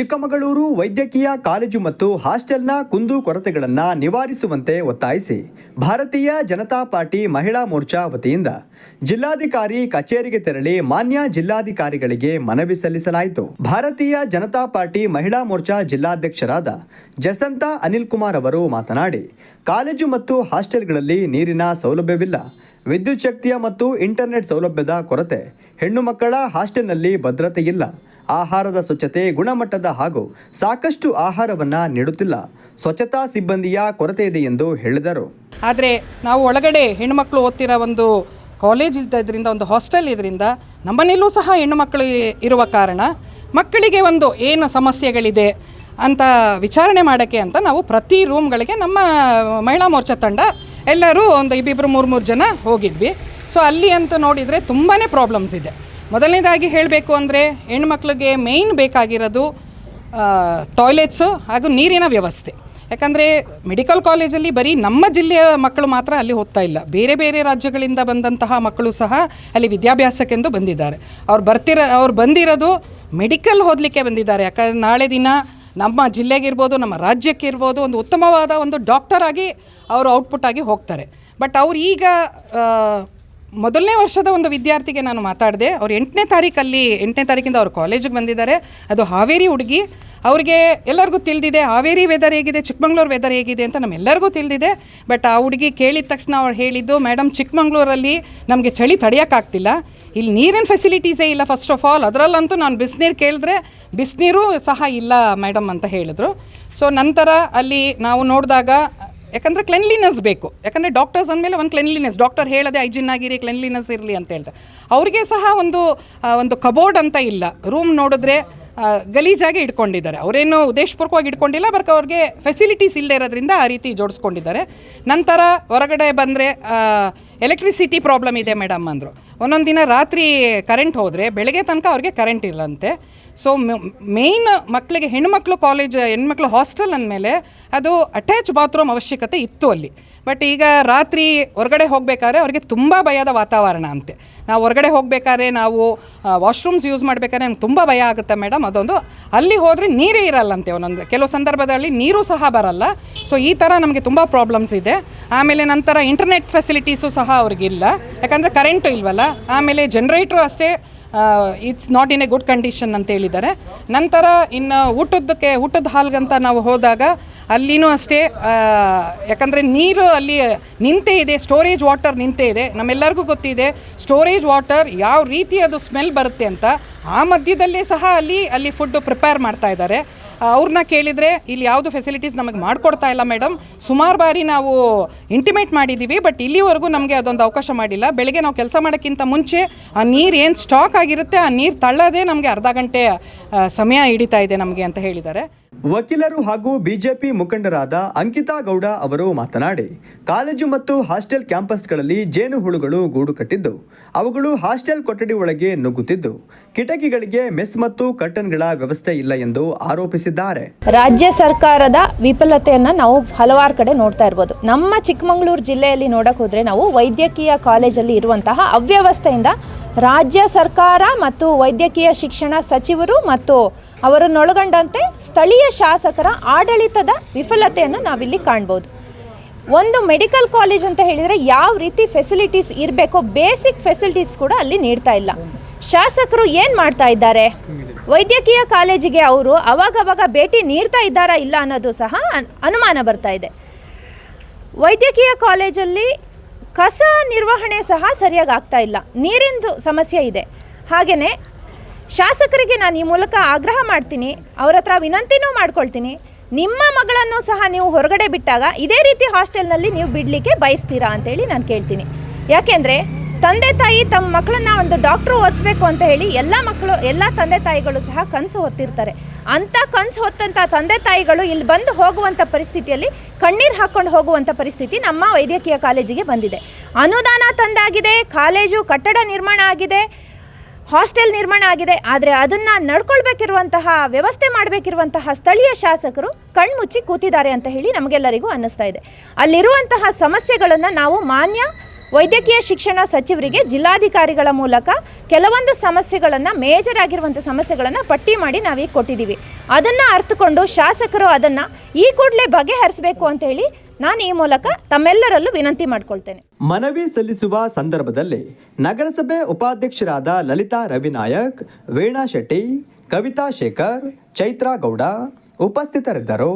ಚಿಕ್ಕಮಗಳೂರು ವೈದ್ಯಕೀಯ ಕಾಲೇಜು ಮತ್ತು ಹಾಸ್ಟೆಲ್ನ ಕುಂದು ಕೊರತೆಗಳನ್ನು ನಿವಾರಿಸುವಂತೆ ಒತ್ತಾಯಿಸಿ ಭಾರತೀಯ ಜನತಾ ಪಾರ್ಟಿ ಮಹಿಳಾ ಮೋರ್ಚಾ ವತಿಯಿಂದ ಜಿಲ್ಲಾಧಿಕಾರಿ ಕಚೇರಿಗೆ ತೆರಳಿ ಮಾನ್ಯ ಜಿಲ್ಲಾಧಿಕಾರಿಗಳಿಗೆ ಮನವಿ ಸಲ್ಲಿಸಲಾಯಿತು. ಭಾರತೀಯ ಜನತಾ ಪಾರ್ಟಿ ಮಹಿಳಾ ಮೋರ್ಚಾ ಜಿಲ್ಲಾಧ್ಯಕ್ಷರಾದ ಜಸಂತ ಅನಿಲ್ ಕುಮಾರ್ ಅವರು ಮಾತನಾಡಿ, ಕಾಲೇಜು ಮತ್ತು ಹಾಸ್ಟೆಲ್ಗಳಲ್ಲಿ ನೀರಿನ ಸೌಲಭ್ಯವಿಲ್ಲ. ವಿದ್ಯುತ್ ಶಕ್ತಿಯ ಮತ್ತು ಇಂಟರ್ನೆಟ್ ಸೌಲಭ್ಯದ ಕೊರತೆ. ಹೆಣ್ಣು ಮಕ್ಕಳ ಹಾಸ್ಟೆಲ್ನಲ್ಲಿ ಭದ್ರತೆ ಇಲ್ಲ ಆಹಾರದ ಸ್ವಚ್ಛತೆ ಗುಣಮಟ್ಟದ ಹಾಗೂ ಸಾಕಷ್ಟು ಆಹಾರವನ್ನ ನೀಡುತ್ತಿಲ್ಲ. ಸ್ವಚ್ಛತಾ ಸಿಬ್ಬಂದಿಯ ಕೊರತೆ ಇದೆ ಎಂದು ಹೇಳಿದರು. ಆದರೆ ನಾವು ಒಳಗಡೆ ಹೆಣ್ಣುಮಕ್ಕಳು ಓದ್ತಿರೋ ಒಂದು ಕಾಲೇಜ್ ಇದ್ದರಿಂದ ಒಂದು ಹಾಸ್ಟೆಲ್ ಇದರಿಂದ ನಮ್ಮನೆಯಲ್ಲೂ ಸಹ ಹೆಣ್ಣುಮಕ್ಕಳು ಇರುವ ಕಾರಣ ಮಕ್ಕಳಿಗೆ ಒಂದು ಏನು ಸಮಸ್ಯೆಗಳಿದೆ ಅಂತ ವಿಚಾರಣೆ ಮಾಡೋಕ್ಕೆ ಅಂತ ನಾವು ಪ್ರತಿ ರೂಮ್ಗಳಿಗೆ ನಮ್ಮ ಮಹಿಳಾ ಮೋರ್ಚಾ ತಂಡ ಎಲ್ಲರೂ ಒಂದು ಇಬ್ಬಿಬ್ಬರು ಮೂರು ಮೂರು ಜನ ಹೋಗಿದ್ವಿ. ಸೊ ಅಲ್ಲಿ ಅಂತ ನೋಡಿದರೆ ತುಂಬಾ ಪ್ರಾಬ್ಲಮ್ಸ್ ಇದೆ. ಮೊದಲನೇದಾಗಿ ಹೇಳಬೇಕು ಅಂದರೆ ಹೆಣ್ಮಕ್ಳಿಗೆ ಮೇಯ್ನ್ ಬೇಕಾಗಿರೋದು ಟಾಯ್ಲೆಟ್ಸು ಹಾಗೂ ನೀರಿನ ವ್ಯವಸ್ಥೆ. ಯಾಕಂದರೆ ಮೆಡಿಕಲ್ ಕಾಲೇಜಲ್ಲಿ ಬರೀ ನಮ್ಮ ಜಿಲ್ಲೆಯ ಮಕ್ಕಳು ಮಾತ್ರ ಅಲ್ಲಿ ಹೋಗ್ತಾ ಇಲ್ಲ. ಬೇರೆ ಬೇರೆ ರಾಜ್ಯಗಳಿಂದ ಬಂದಂತಹ ಮಕ್ಕಳು ಸಹ ಅಲ್ಲಿ ವಿದ್ಯಾಭ್ಯಾಸಕ್ಕೆಂದು ಬಂದಿದ್ದಾರೆ. ಅವ್ರು ಬರ್ತಿರೋ, ಅವ್ರು ಬಂದಿರೋದು ಮೆಡಿಕಲ್ ಓದಲಿಕ್ಕೆ ಬಂದಿದ್ದಾರೆ. ಯಾಕಂದ್ರೆ ನಾಳೆ ದಿನ ನಮ್ಮ ಜಿಲ್ಲೆಗಿರ್ಬೋದು, ನಮ್ಮ ರಾಜ್ಯಕ್ಕಿರ್ಬೋದು ಒಂದು ಉತ್ತಮವಾದ ಒಂದು ಡಾಕ್ಟರ್ ಆಗಿ ಅವರು ಔಟ್ಪುಟ್ ಆಗಿ ಹೋಗ್ತಾರೆ. ಬಟ್ ಅವ್ರು ಈಗ ಮೊದಲನೇ ವರ್ಷದ ಒಂದು ವಿದ್ಯಾರ್ಥಿಗೆ ನಾನು ಮಾತಾಡಿದೆ. ಅವ್ರು ಎಂಟನೇ ತಾರೀಕಲ್ಲಿ, ಎಂಟನೇ ತಾರೀಕಿಂದ ಅವ್ರು ಕಾಲೇಜಿಗೆ ಬಂದಿದ್ದಾರೆ. ಅದು ಹಾವೇರಿ ಹುಡುಗಿ. ಅವ್ರಿಗೆ ಎಲ್ಲರಿಗೂ ತಿಳಿದಿದೆ, ಹಾವೇರಿ ವೆದರ್ ಹೇಗಿದೆ, ಚಿಕ್ಕಮಂಗ್ಳೂರು ವೆದರ್ ಹೇಗಿದೆ ಅಂತ ನಮ್ಮೆಲ್ಲರಿಗೂ ತಿಳಿದಿದೆ. ಬಟ್ ಆ ಹುಡುಗಿ ಕೇಳಿದ ತಕ್ಷಣ ಅವ್ರು ಹೇಳಿದ್ದು ಮೇಡಮ್ ಚಿಕ್ಕಮಂಗ್ಳೂರಲ್ಲಿ ನಮಗೆ ಚಳಿ ತಡೆಯೋಕ್ಕಾಗ್ತಿಲ್ಲ. ಇಲ್ಲಿ ನೀರಿನ ಫೆಸಿಲಿಟೀಸೇ ಇಲ್ಲ ಫಸ್ಟ್ ಆಫ್ ಆಲ್ ಅದರಲ್ಲಂತೂ ನಾನು ಬಿಸಿನೀರು ಕೇಳಿದ್ರೆ ಬಿಸಿನೀರು ಸಹ ಇಲ್ಲ ಮೇಡಮ್ ಅಂತ ಹೇಳಿದ್ರು. ಸೊ ನಂತರ ಅಲ್ಲಿ ನಾವು ನೋಡಿದಾಗ ಯಾಕಂದರೆ ಕ್ಲೆನ್ಲಿನೆಸ್ ಬೇಕು. ಯಾಕಂದರೆ ಡಾಕ್ಟರ್ಸ್ ಅಂದಮೇಲೆ ಒಂದು ಕ್ಲೆನ್ಲಿನೆಸ್ ಡಾಕ್ಟರ್ ಹೇಳದೆ ಹೈಜಿನ್ ಆಗಿರಿ ಕ್ಲೆನ್ಲಿನೆಸ್ ಇರಲಿ ಅಂತ ಹೇಳ್ತಾರೆ. ಅವ್ರಿಗೆ ಸಹ ಒಂದು ಒಂದು ಕಬೋರ್ಡ್ ಅಂತ ಇಲ್ಲ. ರೂಮ್ ನೋಡಿದ್ರೆ ಗಲೀಜಾಗಿ ಇಟ್ಕೊಂಡಿದ್ದಾರೆ. ಅವರೇನು ಉದ್ದೇಶಪೂರ್ವಕವಾಗಿ ಇಟ್ಕೊಂಡಿಲ್ಲ ಬರ್ಕ ಅವ್ರಿಗೆ ಫೆಸಿಲಿಟೀಸ್ ಇಲ್ಲದೆ ಇರೋದ್ರಿಂದ ಆ ರೀತಿ ಜೋಡಿಸ್ಕೊಂಡಿದ್ದಾರೆ. ನಂತರ ಹೊರಗಡೆ ಬಂದರೆ ಎಲೆಕ್ಟ್ರಿಸಿಟಿ ಪ್ರಾಬ್ಲಮ್ ಇದೆ ಮೇಡಮ್ ಅಂದರು. ಒಂದೊಂದು ದಿನ ರಾತ್ರಿ ಕರೆಂಟ್ ಹೋದರೆ, ಬೆಳಗ್ಗೆ ತನಕ ಅವ್ರಿಗೆ ಕರೆಂಟ್ ಇಲ್ಲಂತೆ. ಸೊ ಮೇಯ್ನ್ ಮಕ್ಕಳಿಗೆ ಹೆಣ್ಮಕ್ಳು ಕಾಲೇಜ್ ಹೆಣ್ಮಕ್ಳು ಹಾಸ್ಟೆಲ್ ಅಂದಮೇಲೆ ಅದು ಅಟ್ಯಾಚ್ ಬಾತ್ರೂಮ್ ಅವಶ್ಯಕತೆ ಇತ್ತು ಅಲ್ಲಿ. ಬಟ್ ಈಗ ರಾತ್ರಿ ಹೊರಗಡೆ ಹೋಗಬೇಕಾದ್ರೆ ಅವ್ರಿಗೆ ತುಂಬ ಭಯದ ವಾತಾವರಣ ಅಂತೆ. ನಾವು ಹೊರಗಡೆ ಹೋಗಬೇಕಾದ್ರೆ ನಾವು ವಾಶ್ರೂಮ್ಸ್ ಯೂಸ್ ಮಾಡಬೇಕಾದ್ರೆ ನಮ್ಗೆ ತುಂಬ ಭಯ ಆಗುತ್ತೆ ಮೇಡಮ್ ಅದೊಂದು ಅಲ್ಲಿ ಹೋದರೆ ನೀರೇ ಇರಲ್ಲಂತೆ ಒಂದೊಂದು. ಕೆಲವು ಸಂದರ್ಭದಲ್ಲಿ ನೀರು ಸಹ ಬರಲ್ಲ. ಸೊ ಈ ಥರ ನಮಗೆ ತುಂಬ ಪ್ರಾಬ್ಲಮ್ಸ್ ಇದೆ. ಆಮೇಲೆ ನಂತರ ಇಂಟರ್ನೆಟ್ ಫೆಸಿಲಿಟೀಸು ಸಹ ಅವ್ರಿಗಿಲ್ಲ. ಯಾಕಂದರೆ ಕರೆಂಟು ಇಲ್ವಲ್ಲ. ಆಮೇಲೆ ಜನ್ರೇಟ್ರು ಅಷ್ಟೇ it's not in a good condition ಅಂತ ಹೇಳಿದ್ದಾರೆ. ನಂತರ ಇನ್ನು ಊಟದ್ದಕ್ಕೆ, ಊಟದ ಹಾಲ್ಗಂತ ನಾವು ಹೋದಾಗ ಅಲ್ಲಿನೂ ಅಷ್ಟೇ ಯಾಕಂದರೆ ನೀರು ಅಲ್ಲಿ ನಿಂತೇ ಇದೆ ಸ್ಟೋರೇಜ್ ವಾಟರ್ ನಿಂತೇ ಇದೆ. ನಮ್ಮೆಲ್ಲರಿಗೂ ಗೊತ್ತಿದೆ ಸ್ಟೋರೇಜ್ ವಾಟರ್ ಯಾವ ರೀತಿ ಅದು ಸ್ಮೆಲ್ ಬರುತ್ತೆ ಅಂತ ಆ ಮಧ್ಯದಲ್ಲೇ ಸಹ ಅಲ್ಲಿ ಅಲ್ಲಿ ಫುಡ್ ಪ್ರಿಪೇರ್ ಮಾಡ್ತಾ ಇದ್ದಾರೆ. ಅವ್ರನ್ನ ಕೇಳಿದರೆ ಇಲ್ಲಿ ಯಾವುದು ಫೆಸಿಲಿಟೀಸ್ ನಮಗೆ ಮಾಡಿಕೊಡ್ತಾ ಇಲ್ಲ ಮೇಡಮ್ ಸುಮಾರು ಬಾರಿ ನಾವು ಇಂಟಿಮೇಟ್ ಮಾಡಿದ್ದೀವಿ ಬಟ್ ಇಲ್ಲಿವರೆಗೂ ನಮಗೆ ಅದೊಂದು ಅವಕಾಶ ಮಾಡಿಲ್ಲ. ಬೆಳಗ್ಗೆ ನಾವು ಕೆಲಸ ಮಾಡೋಕ್ಕಿಂತ ಮುಂಚೆ ಆ ನೀರು ಏನು ಸ್ಟಾಕ್ ಆಗಿರುತ್ತೆ, ಆ ನೀರು ತಳ್ಳೋದೇ ನಮಗೆ ಅರ್ಧ ಗಂಟೆ ಸಮಯ ಹಿಡಿತಾ ಇದೆ ನಮಗೆ ಅಂತ ಹೇಳಿದ್ದಾರೆ. ವಕೀಲರು ಹಾಗೂ ಬಿಜೆಪಿ ಮುಖಂಡರಾದ ಅಂಕಿತಾ ಗೌಡ ಅವರು ಮಾತನಾಡಿ, ಕಾಲೇಜು ಮತ್ತು ಹಾಸ್ಟೆಲ್ ಕ್ಯಾಂಪಸ್ಗಳಲ್ಲಿ ಜೇನುಹುಳುಗಳು ಗೂಡು ಕಟ್ಟಿದ್ದು, ಅವುಗಳು ಹಾಸ್ಟೆಲ್ ಕೊಠಡಿ ಒಳಗೆ ನುಗ್ಗುತ್ತಿದ್ದು, ಕಿಟಕಿಗಳಿಗೆ ಮೆಸ್ ಮತ್ತು ಕರ್ಟನ್ಗಳ ವ್ಯವಸ್ಥೆ ಇಲ್ಲ ಎಂದು ಆರೋಪಿಸಿದ್ದಾರೆ. ರಾಜ್ಯ ಸರ್ಕಾರದ ವಿಫಲತೆಯನ್ನು ನಾವು ಹಲವಾರು ಕಡೆ ನೋಡ್ತಾ ಇರ್ಬೋದು. ನಮ್ಮ ಚಿಕ್ಕಮಗಳೂರು ಜಿಲ್ಲೆಯಲ್ಲಿ ನೋಡಕ್ ಹೋದ್ರೆ ನಾವು ವೈದ್ಯಕೀಯ ಕಾಲೇಜಲ್ಲಿ ಇರುವಂತಹ ಅವ್ಯವಸ್ಥೆಯಿಂದ ರಾಜ್ಯ ಸರ್ಕಾರ ಮತ್ತು ವೈದ್ಯಕೀಯ ಶಿಕ್ಷಣ ಸಚಿವರು ಮತ್ತು ಅವರನ್ನೊಳಗೊಂಡಂತೆ ಸ್ಥಳೀಯ ಶಾಸಕರ ಆಡಳಿತದ ವಿಫಲತೆಯನ್ನು ನಾವಿಲ್ಲಿ ಕಾಣ್ಬೋದು. ಒಂದು ಮೆಡಿಕಲ್ ಕಾಲೇಜ್ ಅಂತ ಹೇಳಿದರೆ ಯಾವ ರೀತಿ ಫೆಸಿಲಿಟೀಸ್ ಇರಬೇಕೋ ಬೇಸಿಕ್ ಫೆಸಿಲಿಟೀಸ್ ಕೂಡ ಅಲ್ಲಿ ನೀಡ್ತಾ ಇಲ್ಲ. ಶಾಸಕರು ಏನು ಮಾಡ್ತಾ ಇದ್ದಾರೆ? ವೈದ್ಯಕೀಯ ಕಾಲೇಜಿಗೆ ಅವರು ಅವಾಗವಾಗ ಭೇಟಿ ನೀಡ್ತಾ ಇದ್ದಾರಾ ಇಲ್ಲ ಅನ್ನೋದು ಸಹ ಅನ್- ಅನುಮಾನ ಬರ್ತಾ ಇದೆ. ವೈದ್ಯಕೀಯ ಕಾಲೇಜಲ್ಲಿ ಕಸ ನಿರ್ವಹಣೆ ಸಹ ಸರಿಯಾಗಿ ಆಗ್ತಾ ಇಲ್ಲ. ನೀರಿಂದು ಸಮಸ್ಯೆ ಇದೆ. ಹಾಗೆಯೇ ಶಾಸಕರಿಗೆ ನಾನು ಈ ಮೂಲಕ ಆಗ್ರಹ ಮಾಡ್ತೀನಿ, ಅವ್ರ ಹತ್ರ ವಿನಂತಿನೂ ಮಾಡ್ಕೊಳ್ತೀನಿ, ನಿಮ್ಮ ಮಗಳನ್ನು ಸಹ ನೀವು ಹೊರಗಡೆ ಬಿಟ್ಟಾಗ ಇದೇ ರೀತಿ ಹಾಸ್ಟೆಲ್ನಲ್ಲಿ ನೀವು ಬಿಡಲಿಕ್ಕೆ ಬಯಸ್ತೀರಾ ಅಂತೇಳಿ ನಾನು ಕೇಳ್ತೀನಿ. ಯಾಕೆಂದರೆ ತಂದೆ ತಾಯಿ ತಮ್ಮ ಮಕ್ಕಳನ್ನ ಒಂದು ಡಾಕ್ಟ್ರು ಓದಿಸ್ಬೇಕು ಅಂತ ಹೇಳಿ ಎಲ್ಲ ಮಕ್ಕಳು, ಎಲ್ಲ ತಂದೆ ತಾಯಿಗಳು ಸಹ ಕನಸು ಹೊತ್ತಿರ್ತಾರೆ. ಅಂಥ ಕನಸು ಹೊತ್ತಂಥ ತಂದೆ ತಾಯಿಗಳು ಇಲ್ಲಿ ಬಂದು ಹೋಗುವಂಥ ಪರಿಸ್ಥಿತಿಯಲ್ಲಿ ಕಣ್ಣೀರು ಹಾಕ್ಕೊಂಡು ಹೋಗುವಂಥ ಪರಿಸ್ಥಿತಿ ನಮ್ಮ ವೈದ್ಯಕೀಯ ಕಾಲೇಜಿಗೆ ಬಂದಿದೆ. ಅನುದಾನ ತಂದಾಗಿದೆ, ಕಾಲೇಜು ಕಟ್ಟಡ ನಿರ್ಮಾಣ ಆಗಿದೆ, ಹಾಸ್ಟೆಲ್ ನಿರ್ಮಾಣ ಆಗಿದೆ. ಆದರೆ ಅದನ್ನು ನಡ್ಕೊಳ್ಬೇಕಿರುವಂತಹ, ವ್ಯವಸ್ಥೆ ಮಾಡಬೇಕಿರುವಂತಹ ಸ್ಥಳೀಯ ಶಾಸಕರು ಕಣ್ಮುಚ್ಚಿ ಕೂತಿದ್ದಾರೆ ಅಂತ ಹೇಳಿ ನಮಗೆಲ್ಲರಿಗೂ ಅನ್ನಿಸ್ತಾ ಇದೆ. ಅಲ್ಲಿರುವಂತಹ ಸಮಸ್ಯೆಗಳನ್ನು ನಾವು ಮಾನ್ಯ ವೈದ್ಯಕೀಯ ಶಿಕ್ಷಣ ಸಚಿವರಿಗೆ ಜಿಲ್ಲಾಧಿಕಾರಿಗಳ ಮೂಲಕ ಕೆಲವೊಂದು ಸಮಸ್ಯೆಗಳನ್ನು ಮೇಜರ್ ಆಗಿರುವಂಥ ಸಮಸ್ಯೆಗಳನ್ನು ಪಟ್ಟಿ ಮಾಡಿ ನಾವೀಗ ಕೊಟ್ಟಿದ್ದೀವಿ. ಅದನ್ನು ಅರ್ಥಕೊಂಡು ಶಾಸಕರು ಅದನ್ನು ಈ ಕೂಡಲೇ ಬಗೆಹರಿಸಬೇಕು ಅಂತೇಳಿ ನಾನು ಈ ಮೂಲಕ ತಮ್ಮೆಲ್ಲರಲ್ಲೂ ವಿನಂತಿ ಮಾಡಿಕೊಳ್ತೇನೆ. ಮನವಿ ಸಲ್ಲಿಸುವ ಸಂದರ್ಭದಲ್ಲಿ ನಗರಸಭೆ ಉಪಾಧ್ಯಕ್ಷರಾದ ಲಲಿತಾ ರವಿನಾಯಕ್, ವೀಣಾ ಶೆಟ್ಟಿ, ಕವಿತಾ ಶೇಖರ್, ಚೈತ್ರಾ ಗೌಡ ಉಪಸ್ಥಿತರಿದ್ದರು.